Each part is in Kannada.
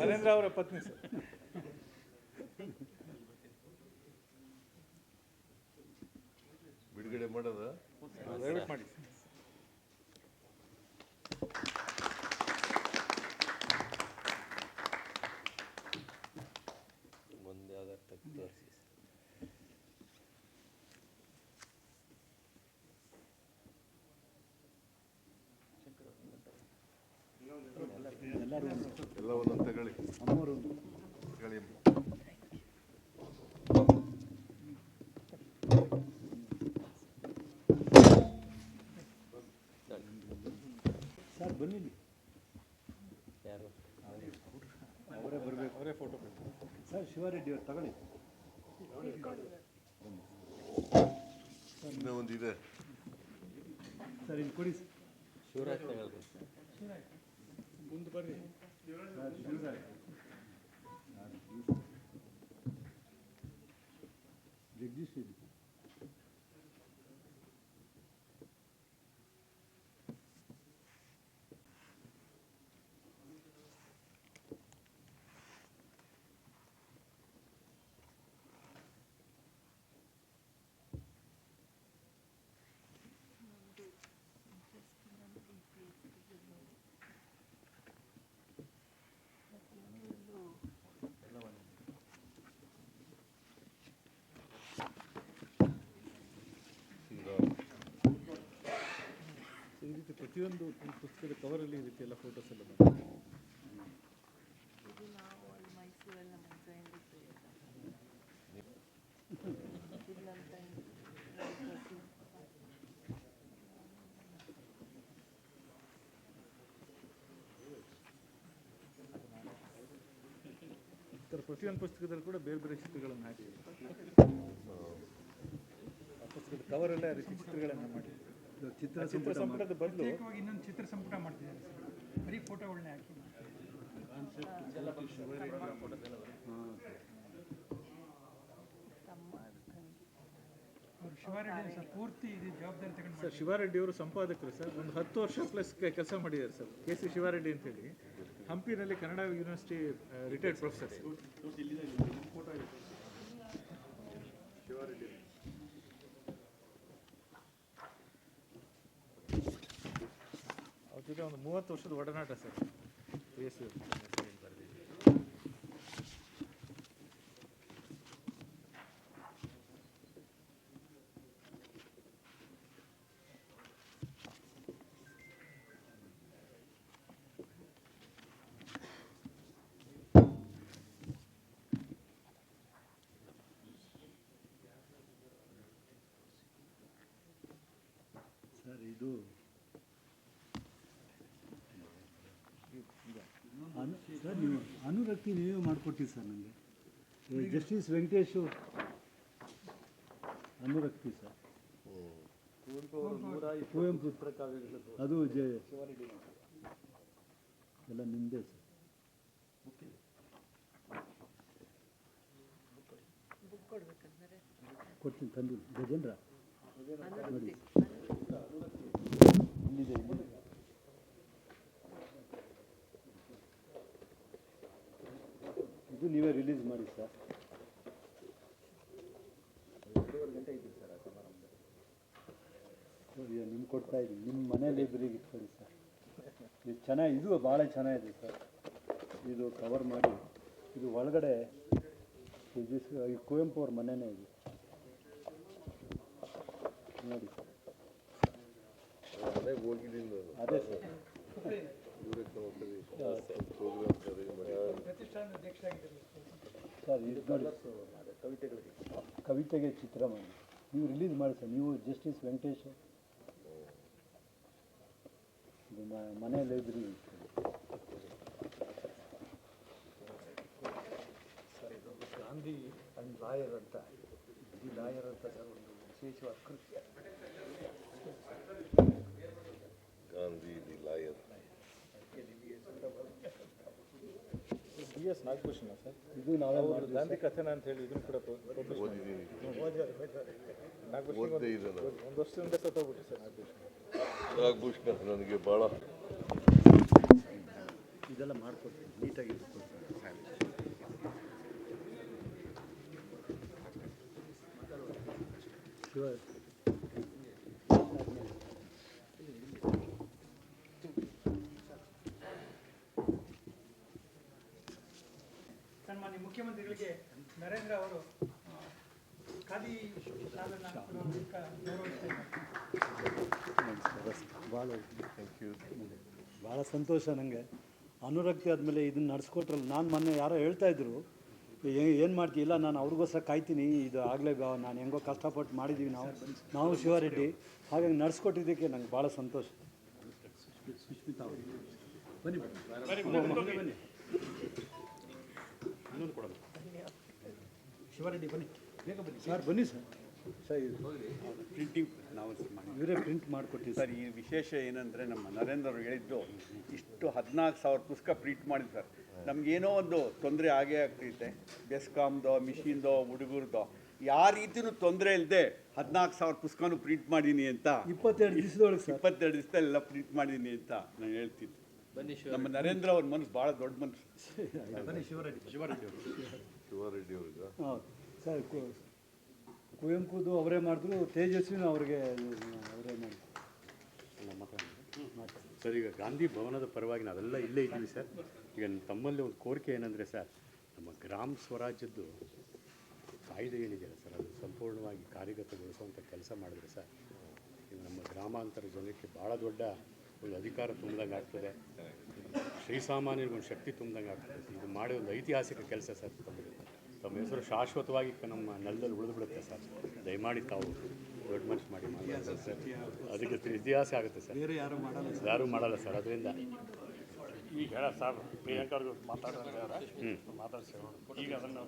ನರೇಂದ್ರ ಅವರ ಪತ್ನಿ ಸರ್. ಬಿಡುಗಡೆ ಮಾಡೋದ? ದಯವಿಟ್ಟು ಮಾಡಿ. ಮುಂದೆ ಯಾವ್ದಾರು ತೆಗ್ದು ತೋರಿಸಿ. ಎಲ್ಲ ಒಂದೊಂದು ತಗೊಳ್ಳಿ ತಗೊಳ್ಳಿ ಸರ್ ಬನ್ನಿ ಯಾರು? ಅವರೇ ಬರಬೇಕು. ಅವರೇ ಫೋಟೋ ಸರ್ ಶಿವಾರೆಡ್ಡಿ ಅವ್ರು ತಗೊಳ್ಳಿ. ಇನ್ನೂ ಒಂದು ಇದೆ. ಸರ್ ಇಲ್ಲಿ ಕೊಡಿ ಶಿವರಾಜ್ ತಗೊಳ್ರಿ. ಮುಂದೆ ಬರ್ರಿ. ಸರ್, ಪ್ರತಿಯೊಂದು ಪುಸ್ತಕದ ಕವರಲ್ಲಿ ಅಲ್ಲಿ ರೀತಿ ಎಲ್ಲ ಫೋಟೋಸ್ ಎಲ್ಲ ಪ್ರತಿಯೊಂದು ಪುಸ್ತಕದಲ್ಲಿ ಕೂಡ ಬೇರೆ ಬೇರೆ ಚಿತ್ರಗಳನ್ನು ಹಾಕಿ. ಆ ಪುಸ್ತಕದ ಕವರಲ್ಲೇ ಆ ರೀತಿ ಚಿತ್ರಗಳನ್ನು ಮಾಡಿ. ಚಿತ್ರ ಚಿತ್ರ ಸಂಪುಟದ ಬದಲು ಪ್ರತ್ಯೇಕವಾಗಿ ಇನ್ನೊಂದು ಚಿತ್ರ ಸಂಪುಟ ಮಾಡ್ತಿದ್ದಾರೆ ಸರ್. ಬರೀ ಫೋಟೋಗಳನ್ನೇ ಹಾಕಿ ಶಿವಾರೆಡ್ಡಿ ಸರ್ ಪೂರ್ತಿ ಇದು ಜವಾಬ್ದಾರಿ ತಗೊಂಡು ಸರ್ ಶಿವಾರೆಡ್ಡಿ ಅವರು ಸಂಪಾದಕರು ಸರ್. ಒಂದು ಹತ್ತು ವರ್ಷ ಪ್ಲಸ್ ಕೆಲಸ ಮಾಡಿದ್ದಾರೆ ಸರ್. ಕೆ ಸಿ ಶಿವಾರೆಡ್ಡಿ ಅಂತೇಳಿ ಹಂಪಿನಲ್ಲಿ ಕನ್ನಡ ಯೂನಿವರ್ಸಿಟಿ ರಿಟೈರ್ಡ್ ಪ್ರೊಫೆಸರ್ ಜೊತೆ ಒಂದು ಮೂವತ್ತು ವರ್ಷದ ಒಡನಾಟ ಸರ್. ಪಿ ಎಸ್ ಸರ್ ಇದು ಅನು ಸರ್ ನೀವು ಅನುರಕ್ತಿ ನೀವೇ ಮಾಡಿಕೊಟ್ಟಿದ್ದು ಸರ್ ನನಗೆ ಜಸ್ಟಿಸ್ ವೆಂಕಟೇಶ್ ಅನುರಕ್ತಿ ಸರ್. ಕುವೆಂಪು ಅದು ಜಯ ಎಲ್ಲ ನಿಮ್ಮದೇ ಸರ್. ಕೊಡ್ತೀನಿ ತಂದು. ಗಜೇಂದ್ರ. ಅನುರಕ್ತಿ. ಇಲ್ಲಿದೆ ಇಲ್ಲಿದೆ ಇದು ನೀವೇ ರಿಲೀಸ್ ಮಾಡಿ ಸರ್. ನಿಮ್ಗೆ ಕೊಡ್ತಾ ಇದ್ದೀನಿ. ನಿಮ್ಮ ಮನೆ ಲೈಬ್ರರಿಗೆ ಇಟ್ಕೊಳ್ಳಿ ಸರ್. ಇದು ಚೆನ್ನಾಗಿ ಇದು ಭಾಳ ಚೆನ್ನಾಗಿದೆ ಸರ್. ಇದು ಕವರ್ ಮಾಡಿ. ಇದು ಒಳಗಡೆ ಈ ಕುವೆಂಪು ಅವ್ರ ಮನೆಯೇ ಇದೆ. ನೋಡಿ. ಅದೇ ಸರ್. ಸರ್ ಕವಿತೆಗೆ ಚಿತ್ರ ಮಾಡಿ. ನೀವು ರಿಲೀಸ್ ಮಾಡಿ ಸರ್. ನೀವು ಜಸ್ಟಿಸ್ ವೆಂಕಟೇಶ್ ಮನೆಯಲ್ಲಿ ಇದ್ರಿ. ಸರ್, ಇದು ಗಾಂಧಿ ಅಂಡ್ ಲಾಯರ್ ಅಂತ. ಲಾಯರ್ ಅಂತ ಒಂದು ವಿಶೇಷವಾದ ಕೃತ್ಯ Gandhi the lawyer D S Nagabhushana sir? ಇದು ನಾವು ಗಾಂಧಿ ಕಥನ ಅಂತ ಹೇಳಿ ಇದನ್ನು ಕೂಡ ಓದಿದ್ದೀವಿ ಓದಿದ್ದೀನಿ ನಾಗಭೂಷಣ ಒಂದು ವರ್ಷದಿಂದ ಸತ್ತೋಗ್ಬಿಟ್ಟು ಸರ್ ನಾಗಭೂಷಣ. ನಾಗಭೂಷಣ ನನಗೆ ಭಾಳ ಇದೆಲ್ಲ ಮಾಡ್ಕೊಡ್ತೀನಿ. ನೀಟಾಗಿ ಶಿವ ಮುಖ್ಯಮಂತ್ರಿಗಳಿಗೆ ನರೇಂದ್ರ ಅವರು ಖಾದಿ ಭಾಳ ಥ್ಯಾಂಕ್ ಯು ಭಾಳ ಸಂತೋಷ ನನಗೆ ಅನುರಕ್ತಿ ಆದಮೇಲೆ ಇದನ್ನ ನಡೆಸ್ಕೊಟ್ರಲ್ಲ ನಾನು ಮೊನ್ನೆ ಯಾರೋ ಹೇಳ್ತಾ ಇದ್ರು ಏನು ಮಾಡ್ತೀವಿ ಇಲ್ಲ ನಾನು ಅವ್ರಿಗೋಸ್ಕರ ಕಾಯ್ತೀನಿ ಇದು ಆಗಲೇ ನಾನು ಹೆಂಗೋ ಕಷ್ಟಪಟ್ಟು ಮಾಡಿದ್ದೀವಿ ನಾವು. ನಾವು ಶಿವರೆಡ್ಡಿ. ಹಾಗಾಗಿ ನಡೆಸ್ಕೊಟ್ಟಿದ್ದಕ್ಕೆ ನಂಗೆ ಭಾಳ ಸಂತೋಷ. ಬನ್ನಿ ಬನ್ನಿ. ಬನ್ನಿ ಬನ್ನಿ. ಬನ್ನಿ ಶಿವಾರೆಡ್ಡಿ ಬನ್ನಿ. ಬೇಗ ಬನ್ನಿ. ಸರ್ ಬನ್ನಿ ಸರ್. ಸರ್ ಪ್ರಿಂಟಿಂಗ್ ನಾವು ಇವರೇ ಪ್ರಿಂಟ್ ಮಾಡಿಕೊಡ್ತೀವಿ ಸರ್ ಈ ವಿಶೇಷ ಏನಂದರೆ ನಮ್ಮ ನರೇಂದ್ರ ಅವರು ಹೇಳಿದ್ದು ಇಷ್ಟು ಹದಿನಾಲ್ಕು ಸಾವಿರ ಪುಸ್ತಕ ಪ್ರಿಂಟ್ ಮಾಡಿದ್ದು ಸರ್. ನಮಗೇನೋ ಒಂದು ತೊಂದರೆ ಆಗೇ ಆಗ್ತೈತೆ. ಬೆಸ್ಕಾಮ್ದೋ ಮಿಷಿನ್ದೋ ಹುಡುಗರ್ದೋ. ಯಾವ ರೀತಿಯೂ ತೊಂದರೆ ಇಲ್ಲದೆ ಹದಿನಾಲ್ಕು ಸಾವಿರ ಪುಸ್ತಕನೂ ಪ್ರಿಂಟ್ ಮಾಡೀನಿ ಅಂತ. ಇಪ್ಪತ್ತೆರಡು ದಿವಸದೊಳಗೆ ಇಪ್ಪತ್ತೆರಡು ಇಪ್ಪತ್ತೆರಡು ದಿವಸದಲ್ಲೆಲ್ಲ ಪ್ರಿಂಟ್ ಮಾಡೀನಿ ಅಂತ ನಾನು ಹೇಳ್ತೀನಿ ನಮ್ಮ ನರೇಂದ್ರ ಅವ್ರ ಮನಸ್ಸು ಭಾಳ ದೊಡ್ಡ ಮನಸ್ಸು. ಬನ್ನಿ ಶಿವರೆಡ್ಡಿ. ಶಿವರೆಡ್ಡಿ ಅವರು. ಶಿವಾರೆಡ್ಡಿ ಅವ್ರಿಗೆ? ಹೌದು ಸರ್ ಕು- ಕುವೆಂಪುದು ಅವರೇ ಮಾಡಿದ್ರು ತೇಜಸ್ವಿನ ಅವ್ರಿಗೆ ಅವರೇ ಮಾಡಿದ್ರು. ಸರ್ ಈಗ ಗಾಂಧಿ ಭವನದ ಪರವಾಗಿ ನಾವೆಲ್ಲ ಇಲ್ಲೇ ಇದ್ದೀವಿ ಸರ್. ಈಗ ತಮ್ಮಲ್ಲಿ ಒಂದು ಕೋರಿಕೆ ಏನಂದರೆ ಸರ್ ನಮ್ಮ ಗ್ರಾಮ ಸ್ವರಾಜ್ಯದ್ದು ಕಾಯ್ದೆ ಏನಿದೆಯಲ್ಲ ಸರ್ ಅದು ಸಂಪೂರ್ಣವಾಗಿ ಕಾರ್ಯಗತಗೊಳಿಸುವಂಥ ಕೆಲಸ ಮಾಡಿದ್ರೆ ಸರ್ ಇದು ನಮ್ಮ ಗ್ರಾಮಾಂತರ ಜನಕ್ಕೆ ಭಾಳ ದೊಡ್ಡ ಒಂದು ಅಧಿಕಾರ ತುಂಬಿದಂಗೆ ಆಗ್ತದೆ. ಶ್ರೀಸಾಮಾನ್ಯರಿಗೆ ಒಂದು ಶಕ್ತಿ ತುಂಬಿದಂಗೆ ಆಗ್ತದೆ. ಇದು ಮಾಡಿ ಒಂದು ಐತಿಹಾಸಿಕ ಕೆಲಸ ಸರ್ ತಮ್ಮದು ತಮ್ಮ ಹೆಸರು ಶಾಶ್ವತವಾಗಿ ನಮ್ಮ ನೆಲದಲ್ಲಿ ಉಳಿದು ಬಿಡುತ್ತೆ ಸರ್. ದಯಮಾಡಿ ತಾವು ದೊಡ್ಡ ಮನಸ್ಸು ಮಾಡಿ ಮಾಡಿ ಸರ್. ಅದಕ್ಕೆ ಇತಿಹಾಸ ಆಗುತ್ತೆ ಸರ್. ಬೇರೆ ಯಾರು ಮಾಡಲ್ಲ ಯಾರು ಮಾಡಲ್ಲ ಸರ್. ಅದರಿಂದ ಈಗ ಹೇಳ ಸರ್ ಪ್ರಿಯಾಂಕಾ ಅವ್ರಿಗೆ ಮಾತಾಡಿದ್ರೆ ಮಾತಾಡ್ಸಿ ಈಗ ಅದನ್ನು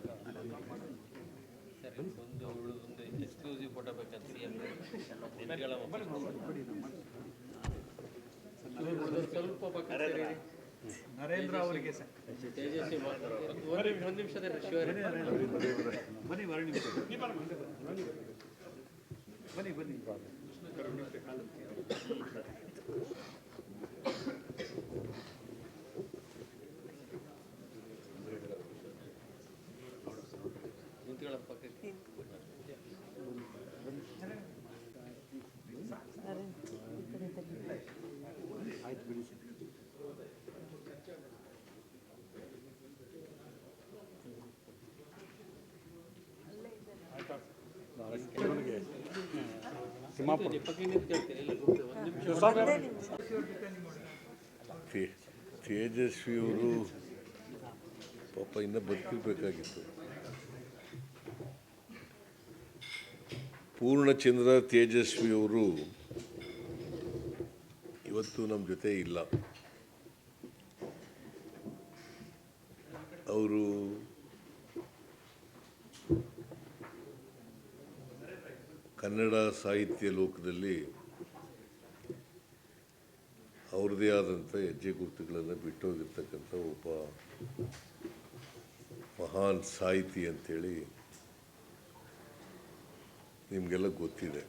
ನರೇಂದ್ರ ಅವರಿಗೆ ಸರ್. ಬನ್ನಿ ಬನ್ನಿ ಬನ್ನಿ ಬನ್ನಿ ತೇಜಸ್ವಿಯವರು ಪಾಪ ಇನ್ನೂ ಬದುಕಿರ್ಬೇಕಾಗಿತ್ತು. ಪೂರ್ಣಚಂದ್ರ ತೇಜಸ್ವಿಯವರು ಇವತ್ತು ನಮ್ಮ ಜೊತೆ ಇಲ್ಲ. ಅವರು ಕನ್ನಡ ಸಾಹಿತ್ಯ ಲೋಕದಲ್ಲಿ ಅವ್ರದ್ದೇ ಆದಂಥ ಹೆಜ್ಜೆ ಗುರುತುಗಳನ್ನು ಬಿಟ್ಟೋಗಿರ್ತಕ್ಕಂಥ ಒಬ್ಬ ಮಹಾನ್ ಸಾಹಿತಿ ಅಂಥೇಳಿ ನಿಮಗೆಲ್ಲ ಗೊತ್ತಿದೆ.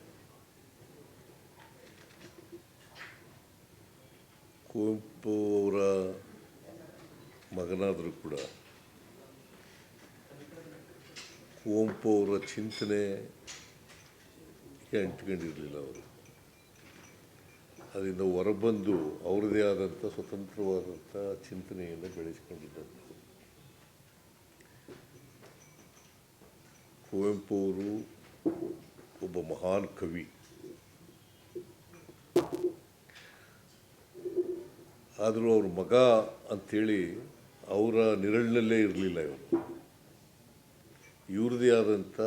ಕುವೆಂಪು ಅವರ ಮಗನಾದರೂ ಕೂಡ ಕುವೆಂಪು ಅವರ ಚಿಂತನೆಗೆ ಅಂಟ್ಕೊಂಡಿರಲಿಲ್ಲ ಅವರು. ಅದರಿಂದ ಹೊರಬಂದು ಅವ್ರದ್ದೇ ಆದಂಥ ಸ್ವತಂತ್ರವಾದಂಥ ಚಿಂತನೆಯನ್ನು ಬೆಳೆಸ್ಕೊಂಡಿದ್ದಂಥ ಕುವೆಂಪು ಅವರು ಒಬ್ಬ ಮಹಾನ್ ಕವಿ. ಆದರೂ ಅವ್ರ ಮಗ ಅಂಥೇಳಿ ಅವರ ನಿರಳಿನಲ್ಲೇ ಇರಲಿಲ್ಲ ಇವರು. ಇವ್ರದೇ ಆದಂಥ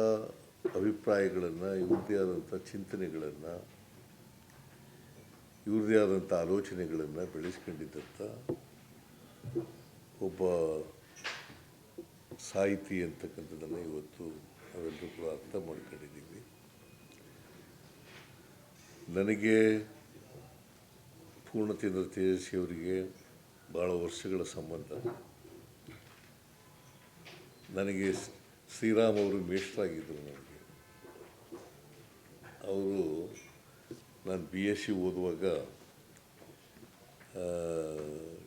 ಅಭಿಪ್ರಾಯಗಳನ್ನು ಇವ್ರದ್ದೇ ಆದಂಥ ಚಿಂತನೆಗಳನ್ನು ಇವ್ರದ್ದೇ ಆದಂಥ ಆಲೋಚನೆಗಳನ್ನು ಬೆಳೆಸ್ಕೊಂಡಿದ್ದಂಥ ಒಬ್ಬ ಸಾಹಿತಿ ಅಂತಕ್ಕಂಥದ್ದನ್ನು ಇವತ್ತು ನಾವೆಲ್ಲರೂ ಕೂಡ ಅರ್ಥ ಮಾಡ್ಕೊಂಡಿದ್ದೀವಿ. ನನಗೆ ಪೂರ್ಣಚಂದ್ರ ತೇಜಸ್ವಿ ಅವರಿಗೆ ಭಾಳ ವರ್ಷಗಳ ಸಂಬಂಧ. ನನಗೆ ಶ್ರೀರಾಮ್ ಅವರು ಮೇಷ್ಟ್ರಾಗಿದ್ದರು ನನಗೆ. ಅವರು ನಾನು ಬಿ ಎಸ್ ಸಿ ಓದುವಾಗ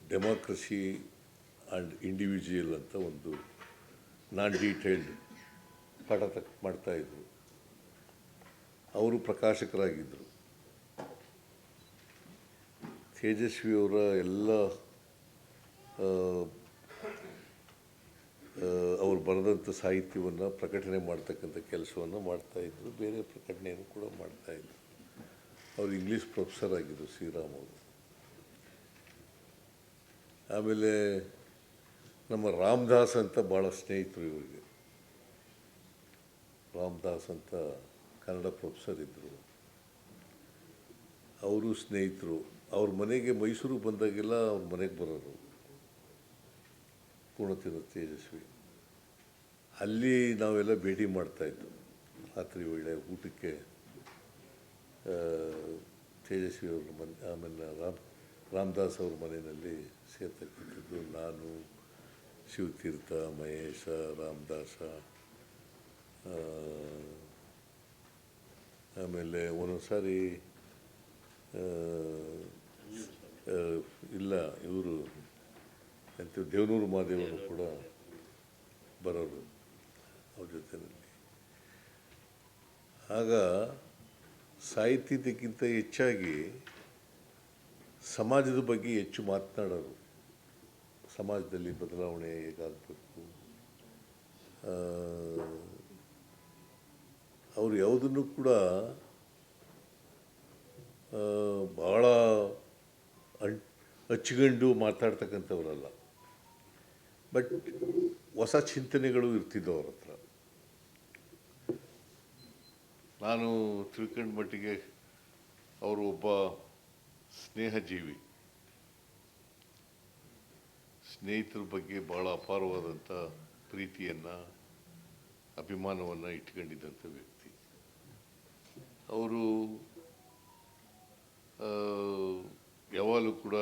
ಡೆಮಾಕ್ರಸಿ ಆ್ಯಂಡ್ ಇಂಡಿವಿಜುವಲ್ ಅಂತ ಒಂದು ನಾನ್ ಡೀಟೇಲ್ಡ್ ಪಾಠ ತಕ್ ಮಾಡ್ತಾಯಿದ್ರು ಅವರು ಪ್ರಕಾಶಕರಾಗಿದ್ದರು ತೇಜಸ್ವಿಯವರ ಎಲ್ಲ ಅವ್ರು ಬರೆದಂಥ ಸಾಹಿತ್ಯವನ್ನು ಪ್ರಕಟಣೆ ಮಾಡ್ತಕ್ಕಂಥ ಕೆಲಸವನ್ನು ಮಾಡ್ತಾಯಿದ್ರು ಬೇರೆ ಪ್ರಕಟಣೆಯನ್ನು ಕೂಡ ಮಾಡ್ತಾಯಿದ್ರು ಅವರು ಇಂಗ್ಲೀಷ್ ಪ್ರೊಫೆಸರ್ ಆಗಿದ್ದರು ಶ್ರೀರಾಮ್ ಅವರು. ಆಮೇಲೆ ನಮ್ಮ ರಾಮದಾಸ್ ಅಂತ ಭಾಳ ಸ್ನೇಹಿತರು ಇವರಿಗೆ. ರಾಮದಾಸ್ ಅಂತ ಕನ್ನಡ ಪ್ರೊಫೆಸರ್ ಇದ್ದರು ಅವರು ಸ್ನೇಹಿತರು. ಅವ್ರ ಮನೆಗೆ ಮೈಸೂರು ಬಂದಾಗೆಲ್ಲ ಅವ್ರ ಮನೆಗೆ ಬರೋರು. ಪೂರ್ಣಚಂದ್ರ ತೇಜಸ್ವಿ ಅಲ್ಲಿ ನಾವೆಲ್ಲ ಭೇಟಿ ಮಾಡ್ತಾಯಿದ್ದು ರಾತ್ರಿ ವೇಳೆ ಊಟಕ್ಕೆ ತೇಜಸ್ವಿ ಅವ್ರ ಮನೆ ಆಮೇಲೆ ರಾಮ್ ರಾಮದಾಸ್ ಅವ್ರ ಮನೆಯಲ್ಲಿ ಸೇರ್ತಕ್ಕಂಥದ್ದು ನಾನು ಶಿವತೀರ್ಥ ಮಹೇಶ ರಾಮದಾಸ ಆಮೇಲೆ ಒಂದೊಂದು ಸಾರಿ ಆ, ಆ, ಇಲ್ಲ ಇವರು ಅಂತ ದೇವನೂರು ಮಹಾದೇವರು ಕೂಡ ಬರೋರು. ಅವ್ರ ಜೊತೆಯಲ್ಲಿ ಆಗ ಸಾಹಿತ್ಯದಕ್ಕಿಂತ ಹೆಚ್ಚಾಗಿ ಸಮಾಜದ ಬಗ್ಗೆ ಹೆಚ್ಚು ಮಾತನಾಡೋರು. ಸಮಾಜದಲ್ಲಿ ಬದಲಾವಣೆ ಹೇಗಾಗಬೇಕು? ಅವರು ಯಾವುದನ್ನು ಕೂಡ ಭಾಳ ಅಂ ಹಚ್ಕೊಂಡು ಮಾತಾಡ್ತಕ್ಕಂಥವ್ರಲ್ಲ. ಬಟ್ ಹೊಸ ಚಿಂತನೆಗಳು ಇರ್ತಿದ್ದವು ಹತ್ರ ನಾನು ತಿಳ್ಕೊಂಡ ಮಟ್ಟಿಗೆ ಅವರು ಒಬ್ಬ ಸ್ನೇಹಜೀವಿ. ಸ್ನೇಹಿತರ ಬಗ್ಗೆ ಭಾಳ ಅಪಾರವಾದಂಥ ಪ್ರೀತಿಯನ್ನು, ಅಭಿಮಾನವನ್ನು ಇಟ್ಕೊಂಡಿದ್ದಂಥ ವ್ಯಕ್ತಿ. ಅವರು ಯಾವಾಗಲೂ ಕೂಡ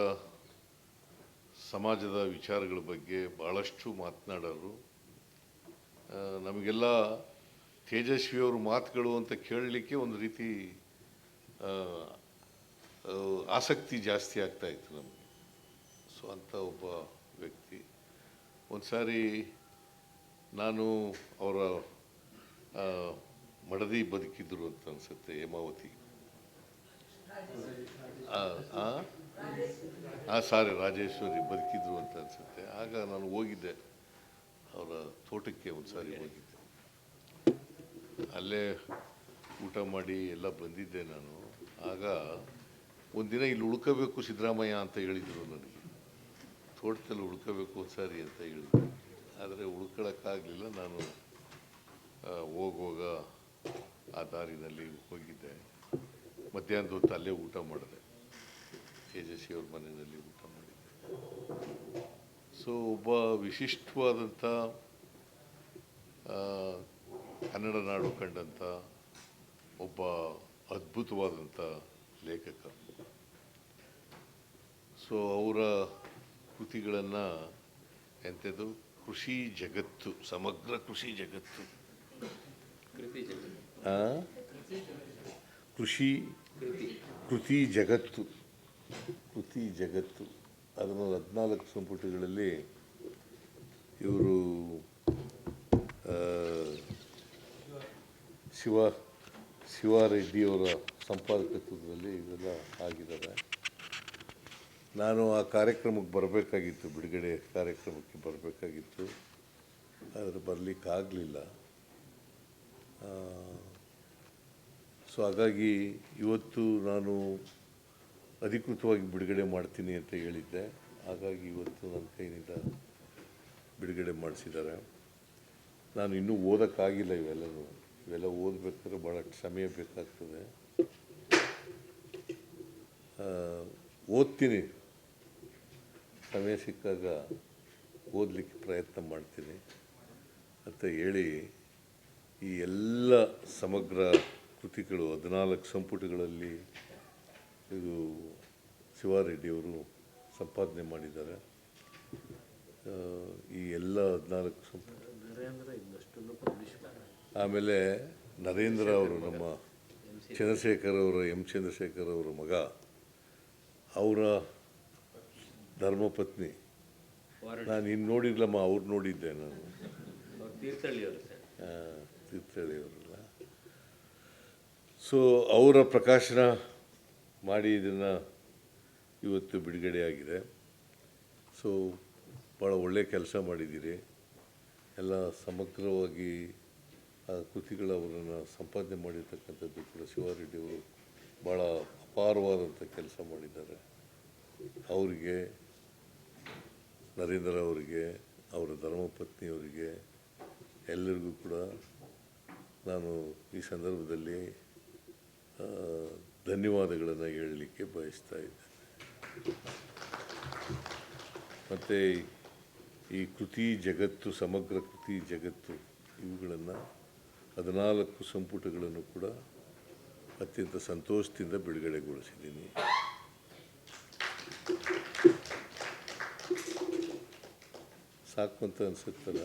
ಸಮಾಜದ ವಿಚಾರಗಳ ಬಗ್ಗೆ ಭಾಳಷ್ಟು ಮಾತನಾಡೋರು. ನಮಗೆಲ್ಲ ತೇಜಸ್ವಿಯವ್ರ ಮಾತುಗಳು ಅಂತ ಕೇಳಲಿಕ್ಕೆ ಒಂದು ರೀತಿ ಆಸಕ್ತಿ ಜಾಸ್ತಿ ಆಗ್ತಾ ಇತ್ತು ನಮಗೆ. ಸೊ ಅಂಥ ಒಬ್ಬ ವ್ಯಕ್ತಿ ಒಂದು ಸಾರಿ ನಾನು ಅವರ ಮಡದಿ ಬದುಕಿದ್ರು ಅಂತ ಅನಿಸುತ್ತೆ ಹೇಮಾವತಿ. ಹಾಂ ಸಾರಿ, ರಾಜೇಶ್ವರಿ ಬದುಕಿದ್ರು ಅಂತ ಅನಿಸುತ್ತೆ. ಆಗ ನಾನು ಹೋಗಿದ್ದೆ, ಅವರ ತೋಟಕ್ಕೆ ಒಂದು ಸಾರಿ ಹೋಗಿದ್ದೆ. ಅಲ್ಲೇ ಊಟ ಮಾಡಿ ಎಲ್ಲ ಬಂದಿದ್ದೆ ನಾನು. ಆಗ ಒಂದಿನ ಇಲ್ಲಿ ಉಳ್ಕೋಬೇಕು ಸಿದ್ದರಾಮಯ್ಯ ಅಂತ ಹೇಳಿದರು ನನಗೆ. ತೋಟದಲ್ಲಿ ಉಳ್ಕೋಬೇಕು ಒಂದು ಸಾರಿ ಅಂತ ಹೇಳಿದ್ರು. ಆದರೆ ಉಳ್ಕೊಳ್ಳೋಕ್ಕಾಗಲಿಲ್ಲ ನಾನು ಹೋಗುವಾಗ ಆ ದಾರಿನಲ್ಲಿ ಹೋಗಿದ್ದೆ. ಮಧ್ಯಾಹ್ನದ ಹೊತ್ತು ಅಲ್ಲೇ ಊಟ ಮಾಡಿದೆ. ತೇಜಸ್ವಿ ಅವ್ರ ಮನೆಯಲ್ಲಿ ಊಟ ಮಾಡಿದ್ದೆ. ಸೊ ಒಬ್ಬ ವಿಶಿಷ್ಟವಾದಂಥ ಕನ್ನಡ ನಾಡು ಕಂಡಂಥ ಒಬ್ಬ ಅದ್ಭುತವಾದಂಥ ಲೇಖಕ. ಸೊ ಅವರ ಕೃತಿಗಳನ್ನು ಎಂಥದ್ದು? ಕೃಷಿ ಜಗತ್ತು ಸಮಗ್ರ ಕೃಷಿ ಜಗತ್ತು? ಕೃಷಿ ಕೃತಿ ಜಗತ್ತು. ಕೃತಿ ಜಗತ್ತು. ಅದನ್ನು ಹದಿನಾಲ್ಕು ಸಂಪುಟಗಳಲ್ಲಿ ಇವರು ಶಿವ ಶಿವಾರೆಡ್ಡಿಯವರ ಸಂಪಾದಕತ್ವದಲ್ಲಿ ಇವೆಲ್ಲ ಆಗಿದ್ದಾರೆ ನಾನು ಆ ಕಾರ್ಯಕ್ರಮಕ್ಕೆ ಬರಬೇಕಾಗಿತ್ತು, ಬಿಡುಗಡೆ ಕಾರ್ಯಕ್ರಮಕ್ಕೆ ಬರಬೇಕಾಗಿತ್ತು. ಆದರೆ ಬರಲಿಕ್ಕಾಗಲಿಲ್ಲ. ಸೊ ಹಾಗಾಗಿ ಇವತ್ತು ನಾನು ಅಧಿಕೃತವಾಗಿ ಬಿಡುಗಡೆ ಮಾಡ್ತೀನಿ ಅಂತ ಹೇಳಿದ್ದೆ. ಹಾಗಾಗಿ ಇವತ್ತು ನನ್ನ ಕೈನಿಂದ ಬಿಡುಗಡೆ ಮಾಡಿಸಿದ್ದಾರೆ. ನಾನು ಇನ್ನೂ ಓದೋಕ್ಕಾಗಿಲ್ಲ ಇವೆಲ್ಲನೂ. ಇವೆಲ್ಲ ಓದಬೇಕಾದ್ರೆ ಭಾಳ ಸಮಯ ಬೇಕಾಗ್ತದೆ. ಓದ್ತೀನಿ. ಸಮಯ ಸಿಕ್ಕಾಗ ಓದಲಿಕ್ಕೆ ಪ್ರಯತ್ನ ಮಾಡ್ತೀನಿ. ಅಂತ ಹೇಳಿ ಈ ಎಲ್ಲ ಸಮಗ್ರ ಕೃತಿಗಳು, ಹದಿನಾಲ್ಕು ಸಂಪುಟಗಳಲ್ಲಿ ಇದು ಶಿವಾರೆಡ್ಡಿಯವರು ಸಂಪಾದನೆ ಮಾಡಿದ್ದಾರೆ. ಈ ಎಲ್ಲ ಹದಿನಾಲ್ಕು ಸಂಪುಟ ಆಮೇಲೆ ನರೇಂದ್ರ ಅವರು ನಮ್ಮ ಚಂದ್ರಶೇಖರ್ ಅವರು ಎಂ ಚಂದ್ರಶೇಖರ್ ಅವರ ಮಗ ಅವರ ಧರ್ಮಪತ್ನಿ. ನಾನು ಇನ್ನು ನೋಡಿರ್ಲಮ್ಮ ಅವ್ರು ನೋಡಿದ್ದೆ ನಾನು. ಆ, ತೀರ್ಥಹಳ್ಳಿಯವರಲ್ಲ ಸೊ ಅವರ ಪ್ರಕಾಶನ ಮಾಡಿ ಇದನ್ನು ಇವತ್ತು ಬಿಡುಗಡೆಯಾಗಿದೆ ಸೊ ಭಾಳ ಒಳ್ಳೆಯ ಕೆಲಸ ಮಾಡಿದ್ದೀರಿ. ಎಲ್ಲ ಸಮಗ್ರವಾಗಿ ಕೃತಿಗಳು ಅವರನ್ನು ಸಂಪಾದನೆ ಮಾಡಿರ್ತಕ್ಕಂಥದ್ದು ಕೂಡ ಶಿವಾರೆಡ್ಡಿಯವರು ಭಾಳ ಅಪಾರವಾದಂಥ ಕೆಲಸ ಮಾಡಿದ್ದಾರೆ. ಅವರಿಗೆ, ನರೇಂದ್ರ ಅವರಿಗೆ, ಅವರ ಧರ್ಮಪತ್ನಿಯವರಿಗೆ, ಎಲ್ಲರಿಗೂ ಕೂಡ ನಾನು ಈ ಸಂದರ್ಭದಲ್ಲಿ ಧನ್ಯವಾದಗಳನ್ನು ಹೇಳಲಿಕ್ಕೆ ಬಯಸ್ತಾ ಇದ್ದೇನೆ ಮತ್ತು ಈ ಕೃತಿ ಜಗತ್ತು, ಸಮಗ್ರ ಕೃತಿ ಜಗತ್ತು ಇವುಗಳನ್ನು ಹದಿನಾಲ್ಕು ಸಂಪುಟಗಳನ್ನು ಕೂಡ ಅತ್ಯಂತ ಸಂತೋಷದಿಂದ ಬಿಡುಗಡೆಗೊಳಿಸಿದ್ದೀನಿ. ಸಾಕು ಅಂತ ಅನಿಸುತ್ತಲ್ಲ?